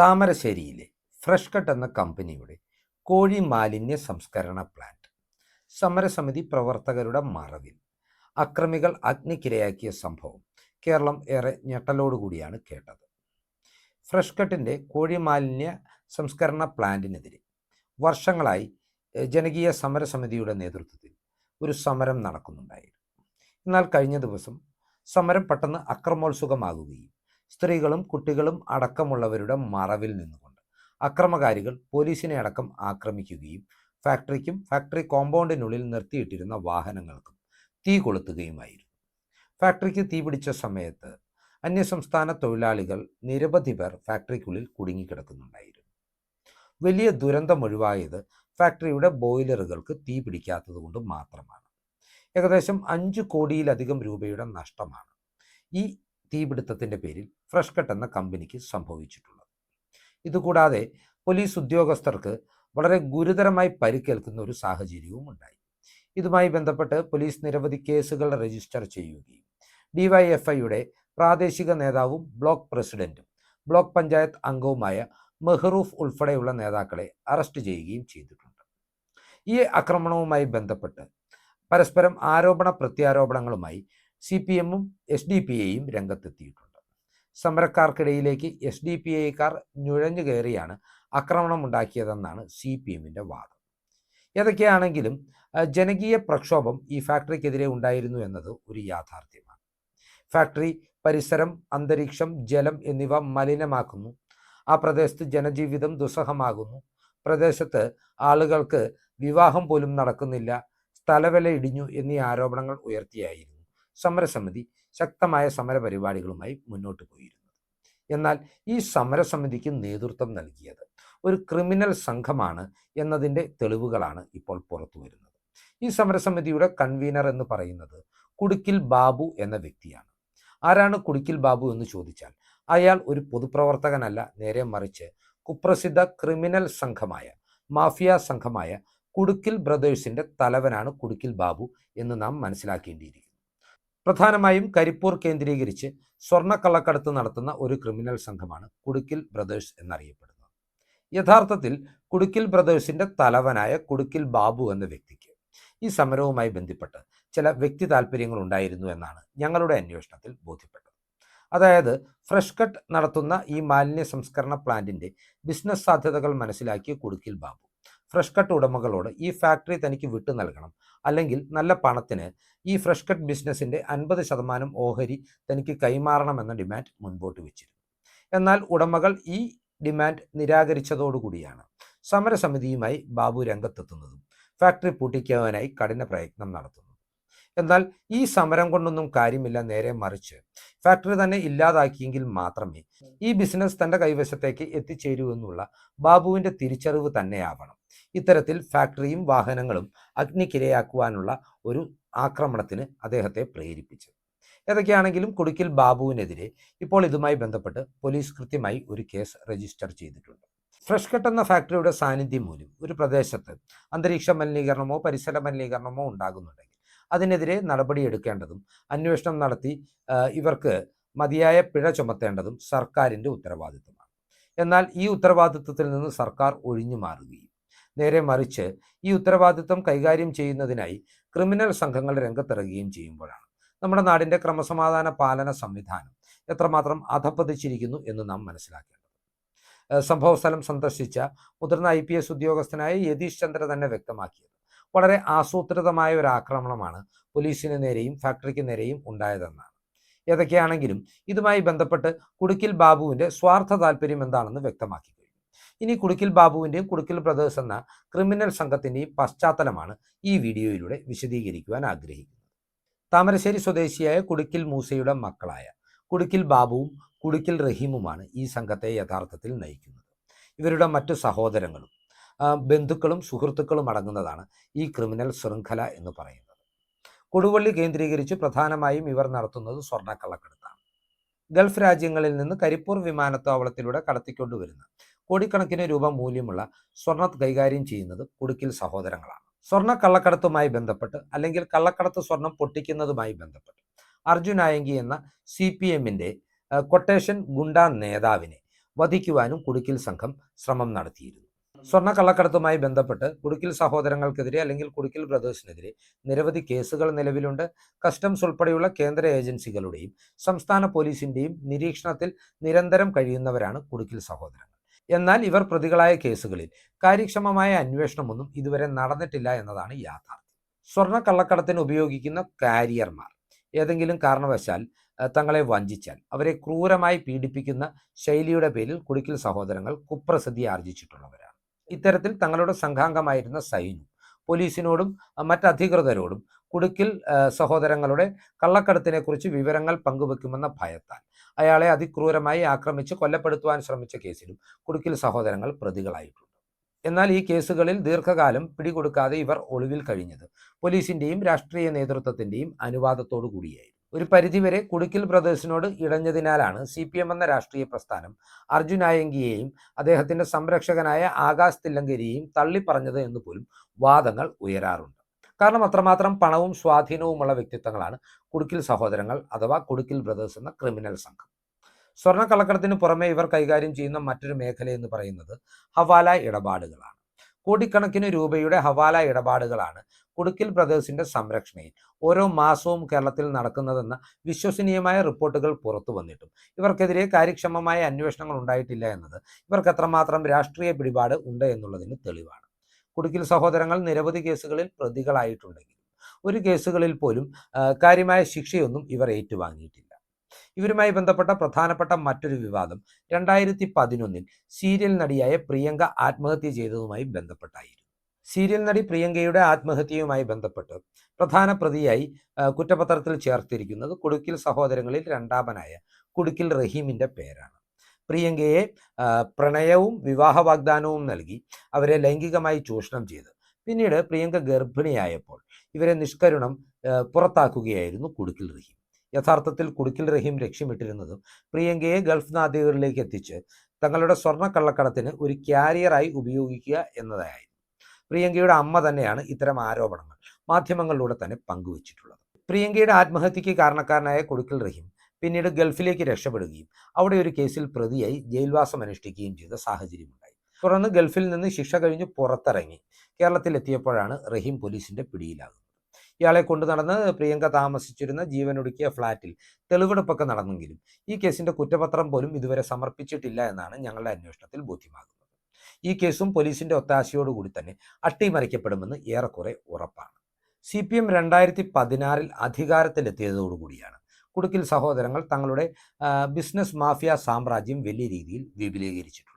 താമരശ്ശേരിയിലെ fresh cut എന്ന കമ്പനിയുടെ കോഴി മാലിന്യ സംസ്കരണ പ്ലാന്റ്. സമരസമിതി പ്രവർത്തകരുടെ മറവിൽ അക്രമികൾ അഗ്നിക്കിരയാക്കിയ സംഭവം കേരളം ഏറെ ഞെട്ടലോടുകൂടിയാണ് കേട്ടത്. ഫ്രഷ് കട്ടിന്റെ കോഴി മാലിന്യ സംസ്കരണ പ്ലാന്റിനെതിരെ വർഷങ്ങളായി ജനകീയ സമരസമിതിയുടെ നേതൃത്വത്തിൽ ഒരു സമരം നടക്കുന്നുണ്ടായിരുന്നു. എന്നാൽ കഴിഞ്ഞ ദിവസം സമരം പെട്ടെന്ന് അക്രമോത്സുകമാകുകയും സ്ത്രീകളും കുട്ടികളും അടക്കമുള്ളവരുടെ മറവിൽ നിന്നുകൊണ്ട് അക്രമകാരികൾ പോലീസിനെ അടക്കം ആക്രമിക്കുകയും ഫാക്ടറിക്കും ഫാക്ടറി കോമ്പൗണ്ടിനുള്ളിൽ നിർത്തിയിട്ടിരുന്ന വാഹനങ്ങൾക്കും തീ കൊളുത്തുകയുമായിരുന്നു. ഫാക്ടറിക്ക് തീപിടിച്ച സമയത്ത് അന്യസംസ്ഥാന തൊഴിലാളികൾ നിരവധി പേർ ഫാക്ടറിക്കുള്ളിൽ കുടുങ്ങിക്കിടക്കുന്നുണ്ടായിരുന്നു. വലിയ ദുരന്തം ഒഴിവായത് ഫാക്ടറിയുടെ ബോയിലറുകൾക്ക് തീ പിടിക്കാത്തത് കൊണ്ട് മാത്രമാണ്. ഏകദേശം അഞ്ച് കോടിയിലധികം രൂപയുടെ നഷ്ടമാണ്. ഈ തീപിടുത്തത്തിന്റെ പേരിൽ ഫ്രഷ് കട്ട് എന്ന കമ്പനിക്ക് സംഭവിച്ചിട്ടുള്ളത്. ഇതുകൂടാതെ പോലീസ് ഉദ്യോഗസ്ഥർക്ക് വളരെ ഗുരുതരമായി പരിക്കേൽക്കുന്ന ഒരു സാഹചര്യവും ഉണ്ടായി. ഇതുമായി ബന്ധപ്പെട്ട് പോലീസ് നിരവധി കേസുകൾ രജിസ്റ്റർ ചെയ്യുകയും ഡിവൈഎഫ്ഐയുടെ പ്രാദേശിക നേതാവും ബ്ലോക്ക് പ്രസിഡന്റും ബ്ലോക്ക് പഞ്ചായത്ത് അംഗവുമായ മെഹ്റൂഫ് ഉൾപ്പെടെയുള്ള നേതാക്കളെ അറസ്റ്റ് ചെയ്യുകയും ചെയ്തിട്ടുണ്ട്. ഈ ആക്രമണവുമായി ബന്ധപ്പെട്ട് പരസ്പരം ആരോപണ പ്രത്യാരോപണങ്ങളുമായി സി പി എമ്മും എസ് ഡി പി എയും രംഗത്തെത്തിയിട്ടുണ്ട്. സമരക്കാർക്കിടയിലേക്ക് എസ് ഡി പി ഐക്കാർ നുഴഞ്ഞു കയറിയാണ് ആക്രമണമുണ്ടാക്കിയതെന്നാണ് സി പി എമ്മിന്റെ വാദം. ഏതൊക്കെയാണെങ്കിലും ജനകീയ പ്രക്ഷോഭം ഈ ഫാക്ടറിക്കെതിരെ ഉണ്ടായിരുന്നു എന്നത് ഒരു യാഥാർത്ഥ്യമാണ്. ഫാക്ടറി പരിസരം അന്തരീക്ഷം ജലം എന്നിവ മലിനമാക്കുന്നു. ആ പ്രദേശത്ത് ജനജീവിതം ദുസ്സഹമാകുന്നു. പ്രദേശത്ത് ആളുകൾക്ക് വിവാഹം പോലും നടക്കുന്നില്ല. സ്ഥലവില ഇടിഞ്ഞു എന്നീ ആരോപണങ്ങൾ ഉയർത്തിയായിരുന്നു സമരസമിതി ശക്തമായ സമരപരിപാടികളുമായി മുന്നോട്ട് പോയിരുന്നത് എന്നാൽ ഈ സമരസമിതിക്ക് നേതൃത്വം നൽകിയത് ഒരു ക്രിമിനൽ സംഘമാണ് എന്നതിന്റെ തെളിവുകളാണ് ഇപ്പോൾ പുറത്തു വരുന്നത്. ഈ സമരസമിതിയുടെ കൺവീനർ എന്ന് പറയുന്നത് കുടുക്കിൽ ബാബു എന്ന വ്യക്തിയാണ്. ആരാണ് കുടുക്കിൽ ബാബു എന്ന് ചോദിച്ചാൽ അയാൾ ഒരു പൊതുപ്രവർത്തകനല്ല നേരെ മറിച്ച് കുപ്രസിദ്ധ ക്രിമിനൽ സംഘമായ മാഫിയ സംഘമായ കുടുക്കിൽ ബ്രദേഴ്സിന്റെ തലവനാണ് കുടുക്കിൽ ബാബു എന്ന് നാം മനസ്സിലാക്കേണ്ടിയിരിക്കുന്നു. പ്രധാനമായും കരിപ്പൂർ കേന്ദ്രീകരിച്ച് സ്വർണക്കള്ളക്കടത്ത് നടത്തുന്ന ഒരു ക്രിമിനൽ സംഘമാണ് കുടുക്കിൽ ബ്രദേഴ്സ് എന്നറിയപ്പെടുന്നത്. യഥാർത്ഥത്തിൽ കുടുക്കിൽ ബ്രദേഴ്സിന്റെ തലവനായ കുടുക്കിൽ ബാബു എന്ന വ്യക്തിക്ക് ഈ സമരവുമായി ബന്ധപ്പെട്ട് ചില വ്യക്തി താല്പര്യങ്ങൾ ഉണ്ടായിരുന്നു എന്നാണ് ഞങ്ങളുടെ അന്വേഷണത്തിൽ ബോധ്യപ്പെട്ടത്. അതായത് ഫ്രഷ് കട്ട് നടത്തുന്ന ഈ മാലിന്യ സംസ്കരണ പ്ലാന്റിന്റെ ബിസിനസ് സാധ്യതകൾ മനസ്സിലാക്കിയ കുടുക്കിൽ ബാബു ഫ്രഷ് കട്ട് ഉടമകളോട് ഈ ഫാക്ടറി തനിക്ക് വിട്ടു നൽകണം. അല്ലെങ്കിൽ നല്ല പണത്തിന് ഈ ഫ്രഷ് കട്ട് ബിസിനസിന്റെ അൻപത് ശതമാനം ഓഹരി തനിക്ക് കൈമാറണമെന്ന ഡിമാൻഡ് മുൻപോട്ട് വെച്ചിരുന്നു. എന്നാൽ ഉടമകൾ ഈ ഡിമാൻഡ് നിരാകരിച്ചതോടുകൂടിയാണ് സമരസമിതിയുമായി ബാബു രംഗത്തെത്തുന്നതും ഫാക്ടറി പൂട്ടിക്കാനായി കഠിന പ്രയത്നം നടത്തുന്നു എന്നാൽ ഈ സമരം കൊണ്ടൊന്നും കാര്യമില്ല നേരെ മറിച്ച് ഫാക്ടറി തന്നെ ഇല്ലാതാക്കിയെങ്കിൽ മാത്രമേ ഈ ബിസിനസ് തന്റെ കൈവശത്തേക്ക് എത്തിച്ചേരൂ എന്നുള്ള ബാബുവിന്റെ തിരിച്ചറിവ് തന്നെയാവണം. ഇത്തരത്തിൽ ഫാക്ടറിയും വാഹനങ്ങളും അഗ്നിക്കിരയാക്കുവാനുള്ള ഒരു ആക്രമണത്തിന് അദ്ദേഹത്തെ പ്രേരിപ്പിച്ചു. ഏതൊക്കെയാണെങ്കിലും കുടുക്കിൽ ബാബുവിനെതിരെ ഇപ്പോൾ ഇതുമായി ബന്ധപ്പെട്ട് പോലീസ് കൃത്യമായി ഒരു കേസ് രജിസ്റ്റർ ചെയ്തിട്ടുണ്ട്. ഫ്രഷ് കട്ട് എന്ന ഫാക്ടറിയുടെ സാന്നിധ്യം മൂലം ഒരു പ്രദേശത്ത് അന്തരീക്ഷ മലിനീകരണമോ പരിസര മലിനീകരണമോ ഉണ്ടാകുന്നുണ്ടെങ്കിൽ അതിനെതിരെ നടപടിയെടുക്കേണ്ടതും അന്വേഷണം നടത്തി ഇവർക്ക് മതിയായ പിഴ ചുമത്തേണ്ടതും സർക്കാരിന്റെ ഉത്തരവാദിത്തമാണ് എന്നാൽ ഈ ഉത്തരവാദിത്തത്തിൽ നിന്ന് സർക്കാർ ഒഴിഞ്ഞു മാറുകയും നേരെ മറിച്ച് ഈ ഉത്തരവാദിത്വം കൈകാര്യം ചെയ്യുന്നതിനായി ക്രിമിനൽ സംഘങ്ങൾ രംഗത്തിറങ്ങുകയും ചെയ്യുമ്പോഴാണ്. നമ്മുടെ നാടിന്റെ ക്രമസമാധാന പാലന സംവിധാനം എത്രമാത്രം അധപ്പതിച്ചിരിക്കുന്നു എന്ന് നാം മനസ്സിലാക്കേണ്ടത്. സംഭവ സ്ഥലം സന്ദർശിച്ച മുതിർന്ന ഐ പി എസ് ഉദ്യോഗസ്ഥനായ യതീഷ് ചന്ദ്ര തന്നെ വ്യക്തമാക്കിയത്. വളരെ ആസൂത്രിതമായ ഒരു ആക്രമണമാണ് പോലീസിന് നേരെയും ഫാക്ടറിക്ക് നേരെയും ഉണ്ടായതെന്നാണ്. ഏതൊക്കെയാണെങ്കിലും ഇതുമായി ബന്ധപ്പെട്ട് കുടുക്കിൽ ബാബുവിന്റെ സ്വാർത്ഥ താല്പര്യം എന്താണെന്ന് വ്യക്തമാക്കി ഇനി കുടുക്കിൽ ബാബുവിന്റെയും കുടുക്കിൽ ബ്രദേഴ്സ് എന്ന ക്രിമിനൽ സംഘത്തിന്റെയും പശ്ചാത്തലമാണ് ഈ വീഡിയോയിലൂടെ വിശദീകരിക്കുവാൻ ആഗ്രഹിക്കുന്നത്. താമരശ്ശേരി സ്വദേശിയായ കുടുക്കിൽ മൂസയുടെ മക്കളായ കുടുക്കിൽ ബാബുവും കുടുക്കിൽ റഹീമുമാണ് ഈ സംഘത്തെ യഥാർത്ഥത്തിൽ നയിക്കുന്നത്. ഇവരുടെ മറ്റു സഹോദരങ്ങളും ബന്ധുക്കളും സുഹൃത്തുക്കളും അടങ്ങുന്നതാണ് ഈ ക്രിമിനൽ ശൃംഖല എന്ന് പറയുന്നത്. കൊടുവള്ളി കേന്ദ്രീകരിച്ച് പ്രധാനമായും ഇവർ നടത്തുന്നത് സ്വർണക്കള്ളക്കടത്താണ്. ഗൾഫ് രാജ്യങ്ങളിൽ നിന്ന് കരിപ്പൂർ വിമാനത്താവളത്തിലൂടെ കടത്തിക്കൊണ്ടുവരുന്ന കോടിക്കണക്കിന് രൂപ മൂല്യമുള്ള സ്വർണ കൈകാര്യം ചെയ്യുന്നത് കുടുക്കിൽ സഹോദരങ്ങളാണ്. സ്വർണ കള്ളക്കടത്തുമായി ബന്ധപ്പെട്ട് അല്ലെങ്കിൽ കള്ളക്കടത്ത് സ്വർണം പൊട്ടിക്കുന്നതുമായി ബന്ധപ്പെട്ട് അർജുൻ ആയങ്കി എന്ന സി പി എമ്മിന്റെ കൊട്ടേഷൻ ഗുണ്ടാ നേതാവിനെ വധിക്കുവാനും കുടുക്കിൽ സംഘം ശ്രമം നടത്തിയിരുന്നു. സ്വർണ കള്ളക്കടത്തുമായി ബന്ധപ്പെട്ട് കുടുക്കിൽ സഹോദരങ്ങൾക്കെതിരെ അല്ലെങ്കിൽ കുടുക്കിൽ ബ്രദേഴ്സിനെതിരെ നിരവധി കേസുകൾ നിലവിലുണ്ട്. കസ്റ്റംസ് ഉൾപ്പെടെയുള്ള കേന്ദ്ര ഏജൻസികളുടെയും സംസ്ഥാന പോലീസിന്റെയും നിരീക്ഷണത്തിൽ നിരന്തരം കഴിയുന്നവരാണ് കുടുക്കിൽ സഹോദരങ്ങൾ. എന്നാൽ ഇവർ പ്രതികളായ കേസുകളിൽ കാര്യക്ഷമമായ അന്വേഷണമൊന്നും ഇതുവരെ നടന്നിട്ടില്ല എന്നതാണ് യാഥാർത്ഥ്യം. സ്വർണ കള്ളക്കടത്തിന് ഉപയോഗിക്കുന്ന കാരിയർമാർ ഏതെങ്കിലും കാരണവശാൽ തങ്ങളെ വഞ്ചിച്ചാൽ അവരെ ക്രൂരമായി പീഡിപ്പിക്കുന്ന ശൈലിയുടെ പേരിൽ കുടിക്കൽ സഹോദരങ്ങൾ കുപ്രസിദ്ധി ആർജിച്ചിട്ടുള്ളവരാണ്. ഇത്തരത്തിൽ തങ്ങളുടെ സംഘാംഗമായിരുന്ന സൈനു പോലീസിനോടും മറ്റധികൃതരോടും കുടുക്കിൽ സഹോദരങ്ങളുടെ കള്ളക്കടത്തിനെക്കുറിച്ച് വിവരങ്ങൾ പങ്കുവെക്കുമെന്ന ഭയത്താൽ അയാളെ അതിക്രൂരമായി ആക്രമിച്ച് കൊല്ലപ്പെടുത്തുവാൻ ശ്രമിച്ച കേസിലും കുടുക്കിൽ സഹോദരങ്ങൾ പ്രതികളായിട്ടുണ്ട്. എന്നാൽ ഈ കേസുകളിൽ ദീർഘകാലം പിടികൊടുക്കാതെ ഇവർ ഒളിവിൽ കഴിഞ്ഞത് പോലീസിന്റെയും രാഷ്ട്രീയ നേതൃത്വത്തിന്റെയും അനുവാദത്തോടു കൂടിയായിരുന്നു. ഒരു പരിധിവരെ കുടുക്കിൽ ബ്രദേഴ്സിനോട് ഇടഞ്ഞതിനാലാണ് സി പി എം എന്ന രാഷ്ട്രീയ പ്രസ്ഥാനം അർജുൻ അയങ്കിയെയും അദ്ദേഹത്തിന്റെ സംരക്ഷകനായ ആകാശ് തില്ലങ്കരിയെയും തള്ളിപ്പറഞ്ഞത് എന്ന് പോലും വാദങ്ങൾ ഉയരാറുണ്ട്. കാരണം അത്രമാത്രം പണവും സ്വാധീനവുമുള്ള വ്യക്തിത്വങ്ങളാണ് കുടുക്കിൽ സഹോദരങ്ങൾ അഥവാ കുടുക്കിൽ ബ്രദേഴ്സ് എന്ന ക്രിമിനൽ സംഘം. സ്വർണക്കള്ളക്കടത്തിന് പുറമെ ഇവർ കൈകാര്യം ചെയ്യുന്ന മറ്റൊരു മേഖല എന്ന് പറയുന്നത് ഹവാല ഇടപാടുകളാണ്. കോടിക്കണക്കിന് രൂപയുടെ ഹവാല ഇടപാടുകളാണ് കുടുക്കിൽ ബ്രദേഴ്സിന്റെ സംരക്ഷണയിൽ ഓരോ മാസവും കേരളത്തിൽ നടക്കുന്നതെന്ന വിശ്വസനീയമായ റിപ്പോർട്ടുകൾ പുറത്തു വന്നിട്ടും. ഇവർക്കെതിരെ കാര്യക്ഷമമായ അന്വേഷണങ്ങൾ ഉണ്ടായിട്ടില്ല എന്നത് ഇവർക്ക് എത്രമാത്രം രാഷ്ട്രീയ പിടിപാട് ഉണ്ട് എന്നുള്ളതിന് തെളിവാണ്. കുടുക്കിൽ സഹോദരങ്ങൾ നിരവധി കേസുകളിൽ പ്രതികളായിട്ടുണ്ടെങ്കിലും ഒരു കേസുകളിൽ പോലും കാര്യമായ ശിക്ഷയൊന്നും ഇവർ ഏറ്റുവാങ്ങിയിട്ടില്ല. ഇവരുമായി ബന്ധപ്പെട്ട പ്രധാനപ്പെട്ട മറ്റൊരു വിവാദം രണ്ടായിരത്തി പതിനൊന്നിൽ സീരിയൽ നടിയായ പ്രിയങ്ക ആത്മഹത്യ ചെയ്തതുമായി ബന്ധപ്പെട്ടായിരുന്നു. സീരിയൽ നടി പ്രിയങ്കയുടെ ആത്മഹത്യയുമായി ബന്ധപ്പെട്ട് പ്രധാന പ്രതിയായി കുറ്റപത്രത്തിൽ ചേർത്തിരിക്കുന്നത് കുടുക്കിൽ സഹോദരങ്ങളിൽ രണ്ടാമനായ കുടുക്കിൽ റഹീമിന്റെ പേരാണ്. പ്രിയങ്കയെ പ്രണയവും വിവാഹ വാഗ്ദാനവും നൽകി അവരെ ലൈംഗികമായി ചൂഷണം ചെയ്തു. പിന്നീട് പ്രിയങ്ക ഗർഭിണിയായപ്പോൾ ഇവരെ നിഷ്കരുണം പുറത്താക്കുകയായിരുന്നു കുടുക്കിൽ റഹീം. യഥാർത്ഥത്തിൽ കുടുക്കിൽ റഹീം ലക്ഷ്യമിട്ടിരുന്നതും പ്രിയങ്കയെ ഗൾഫ് നാദികളിലേക്ക് എത്തിച്ച് തങ്ങളുടെ സ്വർണ കള്ളക്കടത്തിന് ഒരു ക്യാരിയറായി ഉപയോഗിക്കുക എന്നതായിരുന്നു. പ്രിയങ്കയുടെ അമ്മ തന്നെയാണ് ഇത്തരം ആരോപണങ്ങൾ മാധ്യമങ്ങളിലൂടെ തന്നെ പങ്കുവച്ചിട്ടുള്ളത്. പ്രിയങ്കയുടെ ആത്മഹത്യക്ക് കാരണക്കാരനായ കൊടുക്കൽ റഹീം പിന്നീട് ഗൾഫിലേക്ക് രക്ഷപ്പെടുകയും അവിടെ ഒരു കേസിൽ പ്രതിയായി ജയിൽവാസം അനുഷ്ഠിക്കുകയും ചെയ്ത സാഹചര്യമുണ്ടായി. തുടർന്ന് ഗൾഫിൽ നിന്ന് ശിക്ഷ കഴിഞ്ഞ് പുറത്തിറങ്ങി. കേരളത്തിലെത്തിയപ്പോഴാണ് റഹീം പോലീസിന്റെ പിടിയിലാകുന്നത്. ഇയാളെ കൊണ്ടു നടന്ന് പ്രിയങ്ക താമസിച്ചിരുന്ന ജീവനൊടുക്കിയ ഫ്ളാറ്റിൽ തെളിവെടുപ്പൊക്കെ നടന്നെങ്കിലും ഈ കേസിന്റെ കുറ്റപത്രം പോലും ഇതുവരെ സമർപ്പിച്ചിട്ടില്ല എന്നാണ് ഞങ്ങളുടെ അന്വേഷണത്തിൽ ബോധ്യമാകുന്നത്. ഈ കേസും പോലീസിന്റെ ഒത്താശയോടുകൂടി തന്നെ അട്ടിമറിക്കപ്പെടുമെന്ന് ഏറെക്കുറെ ഉറപ്പാണ്. സി പി എം രണ്ടായിരത്തി പതിനാറിൽ അധികാരത്തിലെത്തിയതോടുകൂടിയാണ് കുടുക്കിൽ സഹോദരങ്ങൾ തങ്ങളുടെ ബിസിനസ് മാഫിയ സാമ്രാജ്യം വലിയ രീതിയിൽ വിപുലീകരിച്ചിട്ടുള്ളത്.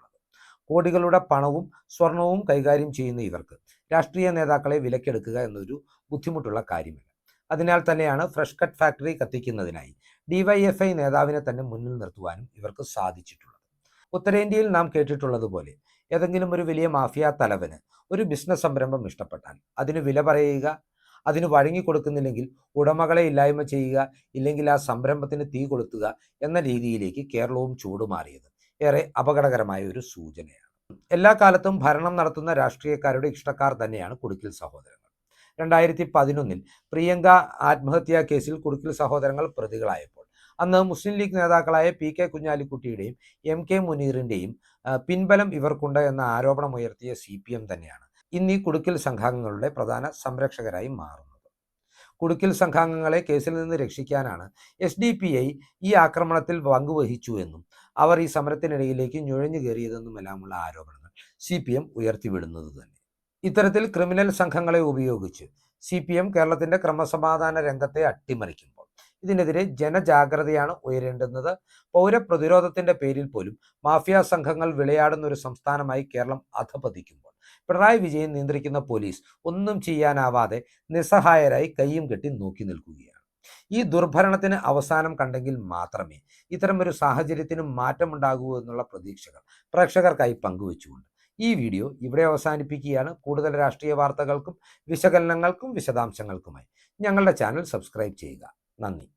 കോടികളുടെ പണവും സ്വർണവും കൈകാര്യം ചെയ്യുന്ന ഇവർക്ക് രാഷ്ട്രീയ നേതാക്കളെ വിലക്കെടുക്കുക എന്നൊരു ബുദ്ധിമുട്ടുള്ള കാര്യമല്ല. അതിനാൽ തന്നെയാണ് ഫ്രഷ് കട്ട് ഫാക്ടറി കത്തിക്കുന്നതിനായി ഡിവൈഎഫ്ഐ നേതാവിനെ തന്നെ മുന്നിൽ നിർത്തുവാനും ഇവർക്ക് സാധിച്ചിട്ടുള്ളത്. ഉത്തരേന്ത്യയിൽ നാം കേട്ടിട്ടുള്ളതുപോലെ ഏതെങ്കിലും ഒരു വലിയ മാഫിയ തലവന് ഒരു ബിസിനസ് സംരംഭം ഇഷ്ടപ്പെട്ടാൽ അതിന് വില പറയുക അതിന് വഴങ്ങിക്കൊടുക്കുന്നില്ലെങ്കിൽ ഉടമകളെ ഇല്ലായ്മ ചെയ്യുക ഇല്ലെങ്കിൽ ആ സംരംഭത്തിന് തീ കൊളുത്തുക എന്ന രീതിയിലേക്ക് കേരളവും ചൂടുമാറിയത് ഏറെ അപകടകരമായ ഒരു സൂചനയാണ്. എല്ലാ കാലത്തും ഭരണം നടത്തുന്ന രാഷ്ട്രീയക്കാരുടെ ഇഷ്ടക്കാർ തന്നെയാണ് കുടുക്കിൽ സഹോദരങ്ങൾ. രണ്ടായിരത്തി പതിനൊന്നിൽ പ്രിയങ്ക ആത്മഹത്യാ കേസിൽ കുടുക്കിൽ സഹോദരങ്ങൾ പ്രതികളായപ്പോൾ അന്ന് മുസ്ലിം ലീഗ് നേതാക്കളായ പി കെ കുഞ്ഞാലിക്കുട്ടിയുടെയും എം കെ മുനീറിന്റെയും പിൻബലം ഇവർക്കുണ്ട് എന്ന ആരോപണം ഉയർത്തിയ സി പി എം തന്നെയാണ്. ഇന്ന് ഈ കുടുക്കിൽ സംഘാംഗങ്ങളുടെ പ്രധാന സംരക്ഷകരായി മാറുന്നത്. കുടുക്കിൽ സംഘാംഗങ്ങളെ കേസിൽ നിന്ന് രക്ഷിക്കാനാണ് എസ് ഡി പി ഐ ഈ ആക്രമണത്തിൽ പങ്കുവഹിച്ചു എന്നും അവർ ഈ സമരത്തിനിടയിലേക്ക് നുഴഞ്ഞു കയറിയതെന്നുമെല്ലാമുള്ള ആരോപണങ്ങൾ സി പി എം ഉയർത്തിവിടുന്നത് തന്നെ. ഇത്തരത്തിൽ ക്രിമിനൽ സംഘങ്ങളെ ഉപയോഗിച്ച് സി പി എം കേരളത്തിന്റെ ക്രമസമാധാന രംഗത്തെ അട്ടിമറിക്കുമ്പോൾ ഇതിനെതിരെ ജനജാഗ്രതയാണ് ഉയരേണ്ടുന്നത്. പൗരപ്രതിരോധത്തിന്റെ പേരിൽ പോലും മാഫിയ സംഘങ്ങൾ വിളയാടുന്ന ഒരു സംസ്ഥാനമായി കേരളം അധപതിക്കുമ്പോൾ പിണറായി വിജയൻ നിയന്ത്രിക്കുന്ന പോലീസ് ഒന്നും ചെയ്യാനാവാതെ നിസ്സഹായരായി കൈയും കെട്ടി നോക്കി നിൽക്കുകയാണ്. ഈ ദുർഭരണത്തിന് അവസാനം കണ്ടെങ്കിൽ മാത്രമേ ഇത്തരം ഒരു സാഹചര്യത്തിന് മാറ്റമുണ്ടാകൂ എന്നുള്ള പ്രതീക്ഷകൾ പ്രേക്ഷകർക്കായി പങ്കുവെച്ചുകൊണ്ട് ഈ വീഡിയോ ഇവിടെ അവസാനിപ്പിക്കുകയാണ്. കൂടുതൽ രാഷ്ട്രീയ വാർത്തകൾക്കും വിശകലനങ്ങൾക്കും വിശദാംശങ്ങൾക്കുമായി ഞങ്ങളുടെ ചാനൽ സബ്സ്ക്രൈബ് ചെയ്യുക. നന്ദി.